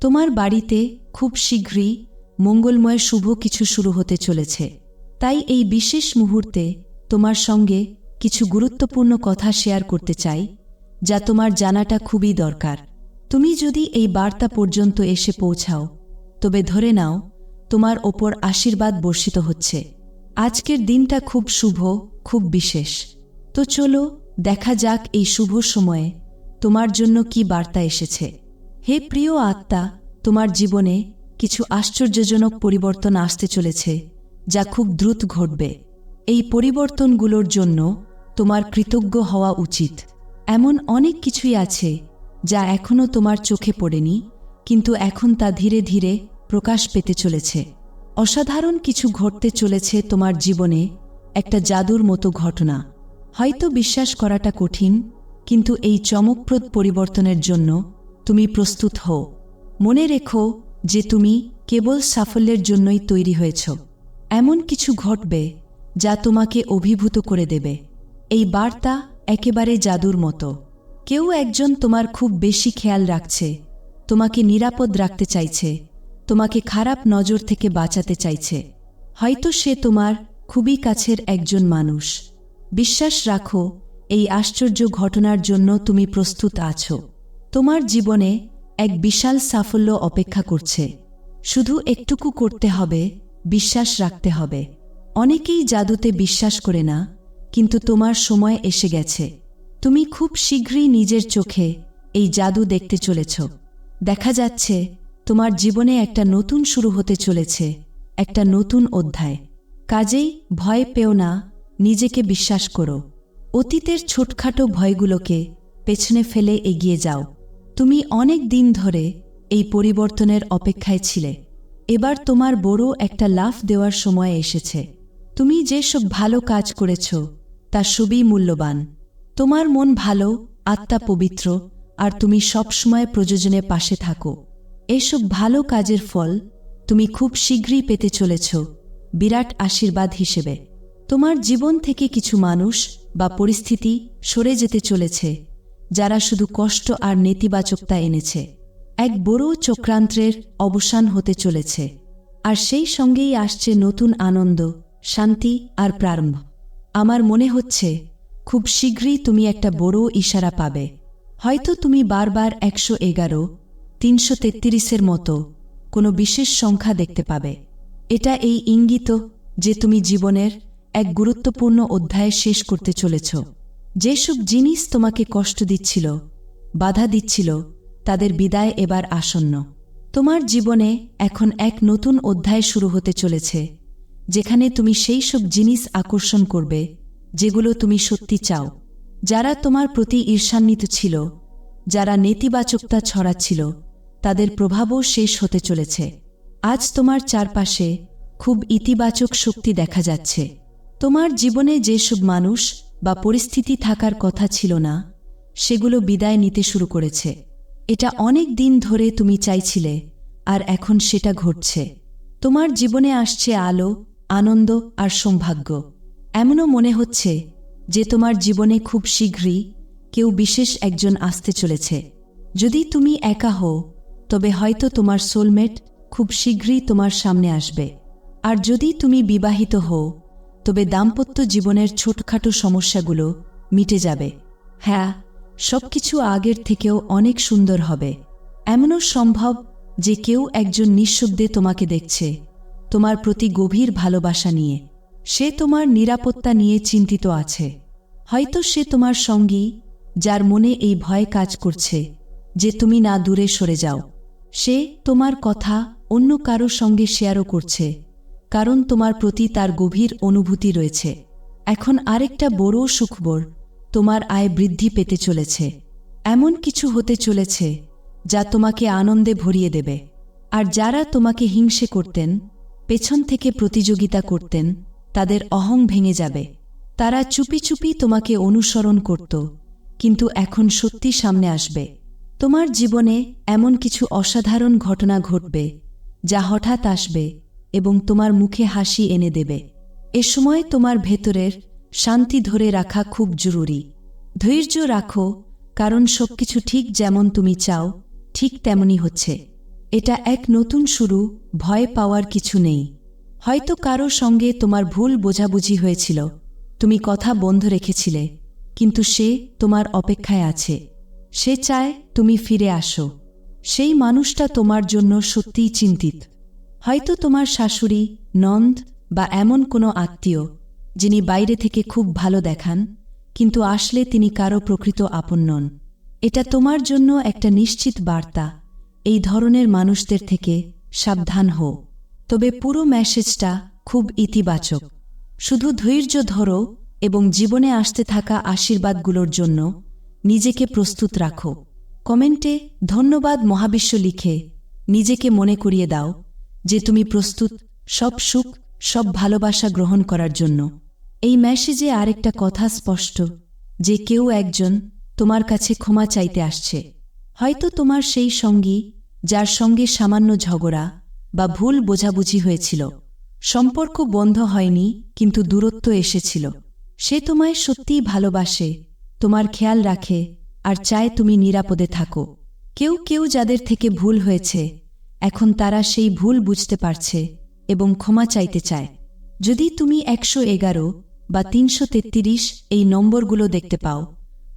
তোমার বাড়িতে খুব শীঘ্রই মঙ্গলময় শুভ কিছু শুরু হতে চলেছে। তাই এই বিশেষ মুহূর্তে তোমার সঙ্গে কিছু গুরুত্বপূর্ণ কথা শেয়ার করতে চাই, যা তোমার জানাটা খুবই দরকার। তুমি যদি এই বার্তা পর্যন্ত এসে পৌঁছাও, তবে ধরে নাও, তোমার ওপর আশীর্বাদ বর্ষিত হচ্ছে। আজকের দিনটা খুব শুভ, খুব বিশেষ। তো চলো, দেখা যাক এই শুভ সময়ে তোমার জন্য কি বার্তা এসেছে। হে প্রিয় আত্মা, তোমার জীবনে কিছু আশ্চর্যজনক পরিবর্তন আসতে চলেছে, যা খুব দ্রুত ঘটবে। এই পরিবর্তনগুলোর জন্য তোমার কৃতজ্ঞ হওয়া উচিত। এমন অনেক কিছুই আছে, যা এখনও তোমার চোখে পড়েনি, কিন্তু এখন তা ধীরে ধীরে প্রকাশ পেতে চলেছে। অসাধারণ কিছু ঘটতে চলেছে তোমার জীবনে, একটা জাদুর মতো ঘটনা। হয়তো বিশ্বাস করাটা কঠিন, কিন্তু এই চমকপ্রদ পরিবর্তনের জন্য তুমি প্রস্তুত হও। মনে রেখো যে তুমি কেবল সাফল্যের জন্যই তৈরি হয়েছ। এমন কিছু ঘটবে যা তোমাকে অভিভূত করে দেবে। এই বার্তা একেবারে জাদুর মতো। কেউ একজন তোমার খুব বেশি খেয়াল রাখছে, তোমাকে নিরাপদ রাখতে চাইছে, তোমাকে খারাপ নজর থেকে বাঁচাতে চাইছে। হয়তো সে তোমার খুবই কাছের একজন মানুষ। বিশ্বাস রাখো, এই আশ্চর্য ঘটনার জন্য তুমি প্রস্তুত আছো। তোমার জীবনে এক বিশাল সাফল্য অপেক্ষা করছে। শুধু একটুকু করতে হবে, বিশ্বাস রাখতে হবে। অনেকেই জাদুতে বিশ্বাস করে না, কিন্তু তোমার সময় এসে গেছে। তুমি খুব শীঘ্রই নিজের চোখে এই জাদু দেখতে চলেছ। দেখা যাচ্ছে, তোমার জীবনে একটা নতুন শুরু হতে চলেছে, একটা নতুন অধ্যায়। কাজেই ভয় পেও না, নিজেকে বিশ্বাস করো। অতীতের ছোটখাটো ভয়গুলোকে পেছনে ফেলে এগিয়ে যাও। তুমি অনেক দিন ধরে এই পরিবর্তনের অপেক্ষায় ছিলে। এবার তোমার বড় একটা লাফ দেওয়ার সময় এসেছে। তুমি যেসব ভালো কাজ করেছ, তা সবই মূল্যবান। তোমার মন ভালো, আত্মা পবিত্র, আর তুমি সবসময় প্রযোজনে পাশে থাকো। এসব ভালো কাজের ফল তুমি খুব শীঘ্রই পেতে চলেছ, বিরাট আশীর্বাদ হিসেবে। তোমার জীবন থেকে কিছু মানুষ বা পরিস্থিতি সরে যেতে চলেছে। যারা শুধু কষ্ট আর নেতিবাচকতা এনেছে। এক বড় চক্রান্তের অবসান হতে চলেছে। আর সেই সঙ্গেই আসছে নতুন আনন্দ, শান্তি আর প্রারম্ভ। আমার মনে হচ্ছে, খুব শীঘ্রই তুমি একটা বড় ইশারা পাবে। হয়তো তুমি বারবার একশো এগারো, তিনশো তেত্রিশের মতো কোনো বিশেষ সংখ্যা দেখতে পাবে। এটা এই ইঙ্গিত যে তুমি জীবনের এক গুরুত্বপূর্ণ অধ্যায় শেষ করতে চলেছ। যেসব জিনিস তোমাকে কষ্ট দিচ্ছিল, বাধা দিচ্ছিল, তাদের বিদায় এবার আসন্ন। তোমার জীবনে এখন এক নতুন অধ্যায় শুরু হতে চলেছে, যেখানে তুমি সেই সব জিনিস আকর্ষণ করবে, যেগুলো তুমি সত্যি চাও। যারা তোমার প্রতি ঈর্ষান্বিত ছিল, যারা নেতিবাচকতা ছড়াচ্ছিল, তাদের প্রভাবও শেষ হতে চলেছে। আজ তোমার চারপাশে খুব ইতিবাচক শক্তি দেখা যাচ্ছে। তোমার জীবনে যেসব মানুষ বা পরিস্থিতি থাকার কথা ছিল না, সেগুলো বিদায় নিতে শুরু করেছে। এটা অনেক দিন ধরে তুমি চাইছিলে, আর এখন সেটা ঘটছে। তোমার জীবনে আসছে আলো, আনন্দ আর সৌভাগ্য। এমনও মনে হচ্ছে যে তোমার জীবনে খুব শীঘ্রই কেউ বিশেষ একজন আসতে চলেছে। যদি তুমি একা হও, তবে হয়তো তোমার সোলমেট খুব শীঘ্রই তোমার সামনে আসবে। আর যদি তুমি বিবাহিত হও তবে দাম্পত্য জীবনের ছোটখাটো সমস্যাগুলো মিটে যাবে। হ্যাঁ সবকিছু আগের থেকেও অনেক সুন্দর হবে। এমনও সম্ভব যে কেউ একজন নিঃশব্দে তোমাকে দেখছে, তোমার প্রতি গভীর ভালোবাসা নিয়ে। সে তোমার নিরাপত্তা নিয়ে চিন্তিত আছে। হয়তো সে তোমার সঙ্গী, যার মনে এই ভয় কাজ করছে যে তুমি না দূরে সরে যাও। সে তোমার কথা অন্য কারও সঙ্গে শেয়ারও করছে। কারণ তোমার প্রতি তার গভীর অনুভূতি রয়েছে। এখন আরেকটা বড় সুখবর, তোমার আয় বৃদ্ধি পেতে চলেছে। এমন কিছু হতে চলেছে যা তোমাকে আনন্দে ভরিয়ে দেবে। আর যারা তোমাকে হিংসে করতেন, পেছন থেকে প্রতিযোগিতা করতেন, তাদের অহং ভেঙে যাবে। তারা চুপি চুপি তোমাকে অনুসরণ করত, কিন্তু এখন সত্যি সামনে আসবে। তোমার জীবনে এমন কিছু অসাধারণ ঘটনা ঘটবে যা হঠাৎ আসবে এবং তোমার মুখে হাসি এনে দেবে। এ সময় তোমার ভেতরের শান্তি ধরে রাখা খুব জরুরি। ধৈর্য রাখো, কারণ সবকিছু ঠিক যেমন তুমি চাও, ঠিক তেমনই হচ্ছে। এটা এক নতুন শুরু, ভয় পাওয়ার কিছু নেই। হয়তো কারও সঙ্গে তোমার ভুল বোঝাবুঝি হয়েছিল। তুমি কথা বন্ধ রেখেছিলে, কিন্তু সে তোমার অপেক্ষায় আছে। সে চায় তুমি ফিরে আসো। সেই মানুষটা তোমার জন্য সত্যিই চিন্তিত। হয়তো তোমার শাশুড়ি, নন্দ বা এমন কোনো আত্মীয়, যিনি বাইরে থেকে খুব ভালো দেখান, কিন্তু আসলে তিনি কারও প্রকৃত আপন নন। এটা তোমার জন্য একটা নিশ্চিত বার্তা, এই ধরনের মানুষদের থেকে সাবধান হও। তবে পুরো মেসেজটা খুব ইতিবাচক। শুধু ধৈর্য ধরো এবং জীবনে আসতে থাকা আশীর্বাদগুলোর জন্য নিজেকে প্রস্তুত রাখো। কমেন্টে ধন্যবাদ মহাবিশ্ব লিখে নিজেকে মনে করিয়ে দাও। যে তুমি প্রস্তুত, সব সুখ, সব ভালোবাসা গ্রহণ করার জন্য। এই মেসেজে আরেকটা কথা স্পষ্ট, যে কেউ একজন তোমার কাছে ক্ষমা চাইতে আসছে। হয়তো তোমার সেই সঙ্গী, যার সঙ্গে সামান্য ঝগড়া বা ভুল বোঝাবুঝি হয়েছিল। সম্পর্ক বন্ধ হয়নি, কিন্তু দূরত্ব এসেছিল। সে তোমায় সত্যিই ভালোবাসে, তোমার খেয়াল রাখে, আর চায় তুমি নিরাপদে থাকো। কেউ কেউ যাদের থেকে ভুল হয়েছে এখন তারা সেই ভুল বুঝতে পারছে এবং ক্ষমা চাইতে চায়। যদি তুমি একশো এগারো বা তিনশো তেত্রিশ এই নম্বরগুলো দেখতে পাও,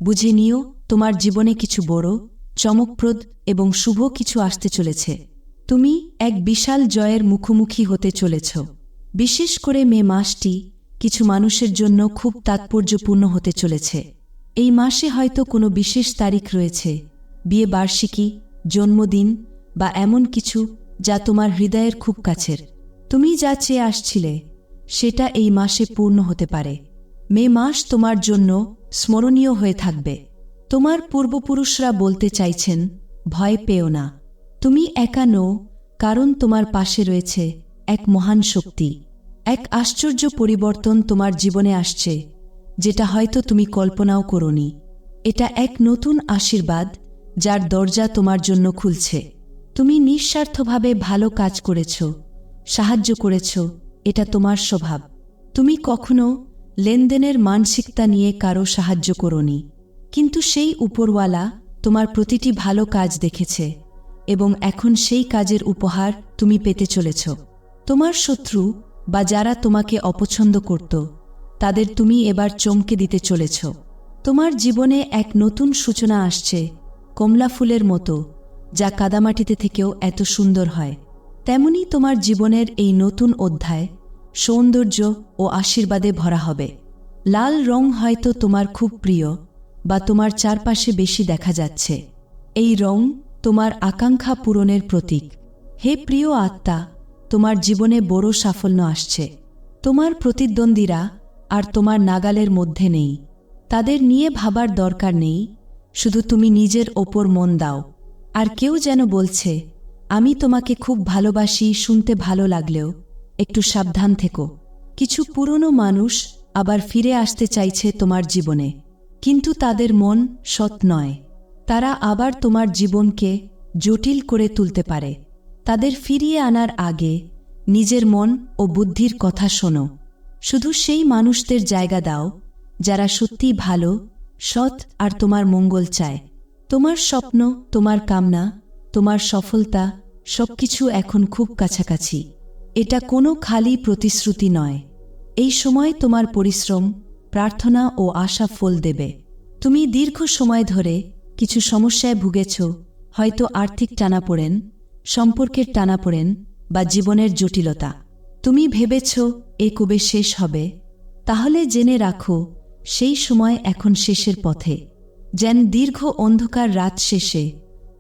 বুঝে নিও তোমার জীবনে কিছু বড়, চমকপ্রদ এবং শুভ কিছু আসতে চলেছে। তুমি এক বিশাল জয়ের মুখোমুখি হতে চলেছ। বিশেষ করে মে মাসটি কিছু মানুষের জন্য খুব তাৎপর্যপূর্ণ হতে চলেছে। এই মাসে হয়তো কোনো বিশেষ তারিখ রয়েছে, বিয়ে বার্ষিকী, জন্মদিন বা এমন কিছু যা তোমার হৃদয়ের খুব কাছের। তুমি যা চেয়ে আসছিলে, সেটা এই মাসে পূর্ণ হতে পারে। মে মাস তোমার জন্য স্মরণীয় হয়ে থাকবে। তোমার পূর্বপুরুষরা বলতে চাইছেন, ভয় পেও না। তুমি একা নো কারণ তোমার পাশে রয়েছে এক মহান শক্তি। এক আশ্চর্য পরিবর্তন তোমার জীবনে আসছে, যেটা হয়তো তুমি কল্পনাও করনি। এটা এক নতুন আশীর্বাদ, যার দরজা তোমার জন্য খুলছে। তুমি নিঃস্বার্থভাবে ভালো কাজ করেছ, সাহায্য করেছ, এটা তোমার স্বভাব। তুমি কখনো লেনদেনের মানসিকতা নিয়ে কারও সাহায্য করনি, কিন্তু সেই উপরওয়ালা তোমার প্রতিটি ভালো কাজ দেখেছে এবং এখন সেই কাজের উপহার তুমি পেতে চলেছ। তোমার শত্রু বা যারা তোমাকে অপছন্দ করত, তাদের তুমি এবার চমকে দিতে চলেছ। তোমার জীবনে এক নতুন সূচনা আসছে কমলা ফুলের মতো যা কাদামাটিতে থেকেও এত সুন্দর হয়। তেমনি তোমার জীবনের এই নতুন অধ্যায় সৌন্দর্য ও আশীর্বাদে ভরা হবে। লাল রং হয়তো তোমার খুব প্রিয় বা তোমার চারপাশে বেশি দেখা যাচ্ছে। এই রং তোমার আকাঙ্ক্ষা পূরণের প্রতীক। হে প্রিয় আত্মা, তোমার জীবনে বড় সাফল্য আসছে। তোমার প্রতিদ্বন্দ্বীরা আর তোমার নাগালের মধ্যে নেই। তাদের নিয়ে ভাবার দরকার নেই। শুধু তুমি নিজের ওপর মন দাও। আর কেউ যেন বলছে, আমি তোমাকে খুব ভালোবাসি, শুনতে ভালো লাগলেও, একটু সাবধান থেকো। কিছু পুরনো মানুষ আবার ফিরে আসতে চাইছে তোমার জীবনে। কিন্তু তাদের মন সৎ নয়। তারা আবার তোমার জীবনকে জটিল করে তুলতে পারে। তাদের ফিরিয়ে আনার আগে নিজের মন ও বুদ্ধির কথা শোনো। শুধু সেই মানুষদের জায়গা দাও, যারা সত্যি ভালো, সৎ আর তোমার মঙ্গল চায়। তোমার স্বপ্ন, তোমার কামনা, তোমার সফলতা সবকিছু এখন খুব কাছাকাছি। এটা কোনো খালি প্রতিশ্রুতি নয়। এই সময় তোমার পরিশ্রম, প্রার্থনা ও আশা ফল দেবে। তুমি দীর্ঘ সময় ধরে কিছু সমস্যায় ভুগেছ, হয়তো আর্থিক টানাপোড়েন সম্পর্কের টানাপোড়েন বা জীবনের জটিলতা। তুমি ভেবেছ, এ কবে শেষ হবে। তাহলে জেনে রাখো, সেই সময় এখন শেষের পথে। যেন দীর্ঘ অন্ধকার রাত শেষে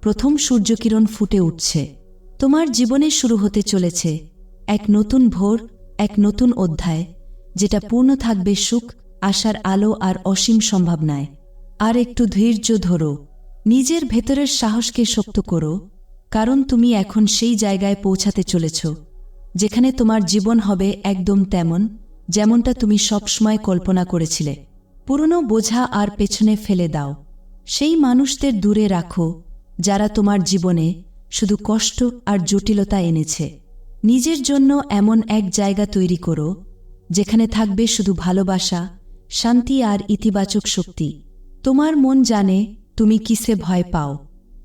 প্রথম সূর্যকিরণ ফুটে উঠছে। তোমার জীবনে শুরু হতে চলেছে এক নতুন ভোর, এক নতুন অধ্যায়, যেটা পূর্ণ থাকবে সুখ, আশার আলো আর অসীম সম্ভাবনায়। আর একটু ধৈর্য ধরো, নিজের ভেতরের সাহসকে শক্ত করো, কারণ তুমি এখন সেই জায়গায় পৌঁছাতে চলেছ, যেখানে তোমার জীবন হবে একদম তেমন, যেমনটা তুমি সবসময় কল্পনা করেছিলে। পুরনো বোঝা আর পেছনে ফেলে দাও। সেই মানুষদের দূরে রাখো, যারা তোমার জীবনে শুধু কষ্ট আর জটিলতা এনেছে। নিজের জন্য এমন এক জায়গা তৈরি করো, যেখানে থাকবে শুধু ভালোবাসা, শান্তি আর ইতিবাচক শক্তি। তোমার মন জানে তুমি কিসে ভয় পাও।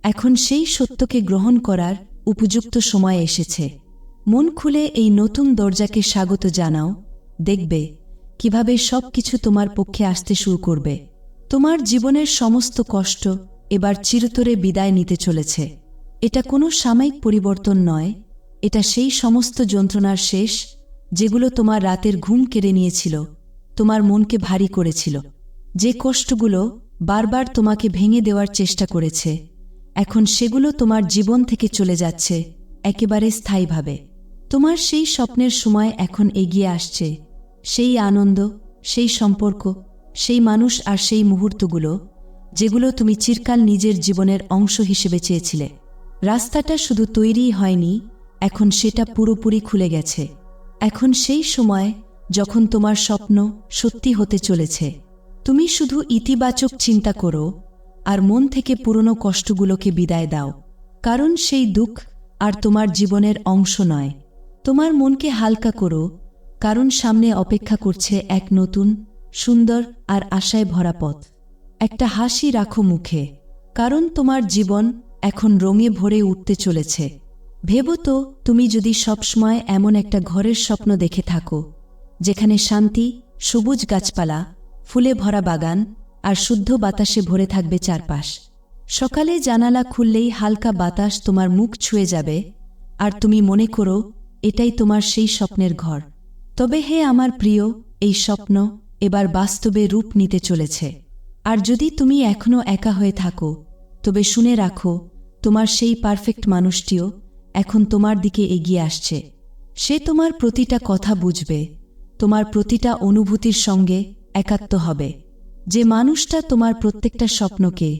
এখন সেই সত্যকে গ্রহণ করার উপযুক্ত সময় এসেছে। মন খুলে এই নতুন দরজাকে স্বাগত জানাও। দেখবে কীভাবে সব কিছু তোমার পক্ষে আসতে শুরু করবে। তোমার জীবনের সমস্ত কষ্ট এবার চিরতরে বিদায় নিতে চলেছে। এটা কোনো সাময়িক পরিবর্তন নয়, এটা সেই সমস্ত যন্ত্রণার শেষ যেগুলো তোমার রাতের ঘুম কেড়ে নিয়েছিল, তোমার মনকে ভারী করেছিল। যে কষ্টগুলো বারবার তোমাকে ভেঙে দেওয়ার চেষ্টা করেছে, এখন সেগুলো তোমার জীবন থেকে চলে যাচ্ছে একেবারে স্থায়ীভাবে। তোমার সেই স্বপ্নের সময় এখন এগিয়ে আসছে, সেই আনন্দ, সেই সম্পর্ক সেই মানুষ আর সেই মুহূর্তগুলো, যেগুলো তুমি চিরকাল নিজের জীবনের অংশ হিসেবে চেয়েছিলে। রাস্তাটা শুধু তৈরিই হয়নি, এখন সেটা পুরোপুরি খুলে গেছে। এখন সেই সময় যখন তোমার স্বপ্ন সত্যি হতে চলেছে। তুমি শুধু ইতিবাচক চিন্তা করো আর মন থেকে পুরনো কষ্টগুলোকে বিদায় দাও। কারণ সেই দুঃখ আর তোমার জীবনের অংশ নয়। তোমার মনকে হালকা করো, কারণ সামনে অপেক্ষা করছে এক নতুন সুন্দর আর আশায় ভরা পথ। একটা হাসি রাখো মুখে, কারণ তোমার জীবন এখন রঙে ভরে উঠতে চলেছে। ভেবো তো, তুমি যদি সবসময় এমন একটা ঘরের স্বপ্ন দেখে থাকো, যেখানে শান্তি, সবুজ গাছপালা, ফুলে ভরা বাগান আর শুদ্ধ বাতাসে ভরে থাকবে চারপাশ। সকালে জানালা খুললেই হালকা বাতাস তোমার মুখ ছুঁয়ে যাবে, আর তুমি মনে করো, এটাই তোমার সেই স্বপ্নের ঘর। তবে হে আমার প্রিয়, এই স্বপ্ন এবার বাস্তবে রূপ নিতে চলেছে। আর যদি তুমি এখনও একা হয়ে থাকো, তবে শুনে রাখো, তোমার সেই পারফেক্ট মানুষটিও এখন তোমার দিকে এগিয়ে আসছে। সে তোমার প্রতিটা কথা বুঝবে, তোমার প্রতিটা অনুভূতির সঙ্গে একাত্ম হবে। যে মানুষটা তোমার প্রত্যেকটা স্বপ্নকে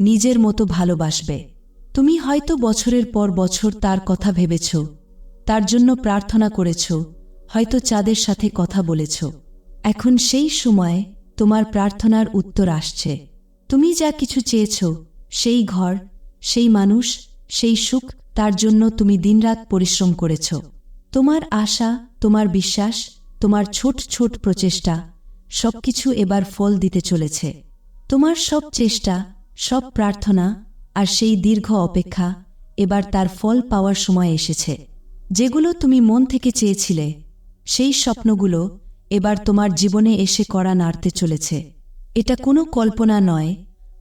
নিজের মতো ভালোবাসবে। তুমি হয়তো বছরের পর বছর তার কথা ভেবেছ, তার জন্য প্রার্থনা করেছ, হয়তো চাঁদের সাথে কথা বলেছ। এখন সেই সময়ে তোমার প্রার্থনার উত্তর আসছে। তুমি যা কিছু চেয়েছ, সেই ঘর, সেই মানুষ, সেই সুখ, তার জন্য তুমি দিনরাত পরিশ্রম করেছ। তোমার আশা, তোমার বিশ্বাস, তোমার ছোট ছোট প্রচেষ্টা, সবকিছু এবার ফল দিতে চলেছে। তোমার সব চেষ্টা, সব প্রার্থনা আর সেই দীর্ঘ অপেক্ষা এবার তার ফল পাওয়ার সময় এসেছে। যেগুলো তুমি মন থেকে চেয়েছিলে, সেই স্বপ্নগুলো এবার তোমার জীবনে এসে করা নাড়তে চলেছে। এটা কোনো কল্পনা নয়,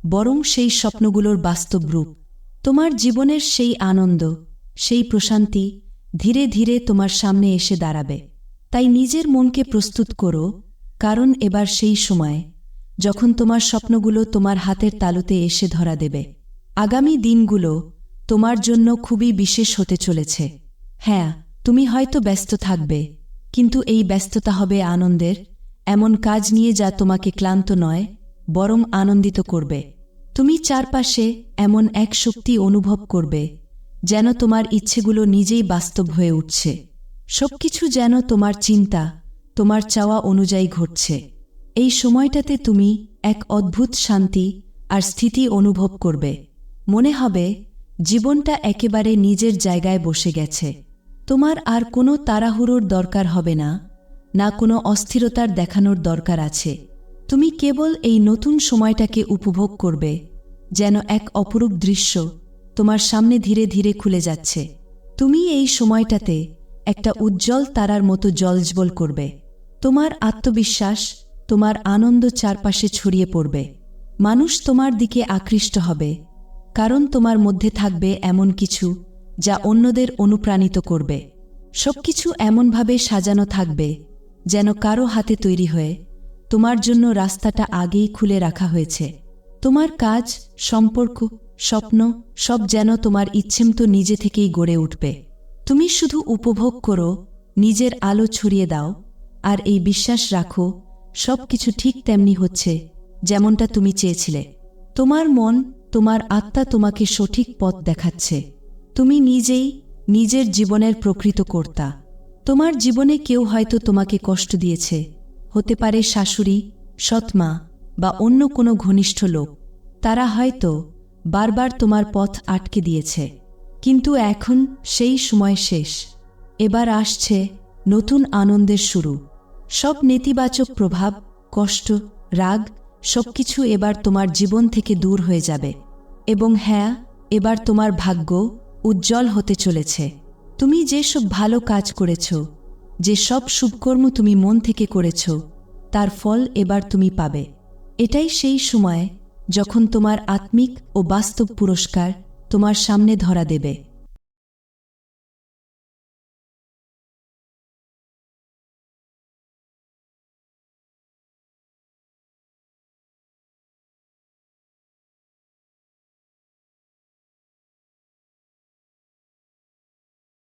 বরং সেই স্বপ্নগুলোর বাস্তব রূপ। তোমার জীবনের সেই আনন্দ, সেই প্রশান্তি ধীরে ধীরে তোমার সামনে এসে দাঁড়াবে। তাই নিজের মনকে প্রস্তুত করো, কারণ এবার সেই সময় যখন তোমার স্বপ্নগুলো তোমার হাতের তালুতে এসে ধরা দেবে। আগামী দিনগুলো তোমার জন্য খুবই বিশেষ হতে চলেছে। হ্যাঁ তুমি হয়তো ব্যস্ত থাকবে। কিন্তু এই ব্যস্ততা হবে আনন্দের, এমন কাজ নিয়ে যা তোমাকে ক্লান্ত নয়, বরং আনন্দিত করবে। তুমি চারপাশে এমন এক শক্তি অনুভব করবে, যেন তোমার ইচ্ছেগুলো নিজেই বাস্তব হয়ে উঠছে। সবকিছু যেন তোমার চিন্তা, তোমার চাওয়া অনুযায়ী ঘটছে। এই সময়টাতে তুমি এক অদ্ভুত শান্তি আর স্থিতি অনুভব করবে। মনে হবে, জীবনটা একেবারে নিজের জায়গায় বসে গেছে। তোমার আর কোনো তাড়াহুড়োর দরকার হবে না না কোনো অস্থিরতার দেখানোর দরকার আছে। তুমি কেবল এই নতুন সময়টাকে উপভোগ করবে, যেন এক অপরূপ দৃশ্য তোমার সামনে ধীরে ধীরে খুলে যাচ্ছে। তুমি এই সময়টাতে একটা উজ্জ্বল তারার মতো জলজবল করবে। তোমার আত্মবিশ্বাস তোমার আনন্দ চারপাশে ছড়িয়ে পড়বে। মানুষ তোমার দিকে আকৃষ্ট হবে, কারণ তোমার মধ্যে থাকবে এমন কিছু যা অন্যদের অনুপ্রাণিত করবে। সবকিছু এমনভাবে সাজানো থাকবে, যেন কারও হাতে তৈরি হয়ে তোমার জন্য রাস্তাটা আগেই খুলে রাখা হয়েছে। তোমার কাজ, সম্পর্ক, স্বপ্ন, সব যেন তোমার ইচ্ছেমতো নিজে থেকেই গড়ে উঠবে। তুমি শুধু উপভোগ করো, নিজের আলো ছড়িয়ে দাও, আর এই বিশ্বাস রাখো সব কিছু ঠিক তেমনি হচ্ছে যেমনটা তুমি চেয়েছিলে। তোমার মন, তোমার আত্মা তোমাকে সঠিক পথ দেখাচ্ছে। তুমি নিজেই নিজের জীবনের প্রকৃত কর্তা। তোমার জীবনে কেউ হয়তো তোমাকে কষ্ট দিয়েছে। হতে পারে শাশুড়ি সৎমা বা অন্য কোনো ঘনিষ্ঠ লোক। তারা হয়তো বারবার তোমার পথ আটকে দিয়েছে। কিন্তু এখন সেই সময় শেষ। এবার আসছে নতুন আনন্দের শুরু। সব নেতিবাচক প্রভাব, কষ্ট, রাগ সবকিছু এবার তোমার জীবন থেকে দূর হয়ে যাবে। এবং হ্যাঁ এবার তোমার ভাগ্য উজ্জ্বল হতে চলেছে। তুমি যেসব ভালো কাজ করেছ, যে সব শুভকর্ম তুমি মন থেকে করেছ, তার ফল এবার তুমি পাবে। এটাই সেই সময় যখন তোমার আত্মিক ও বাস্তব পুরস্কার তোমার সামনে ধরা দেবে।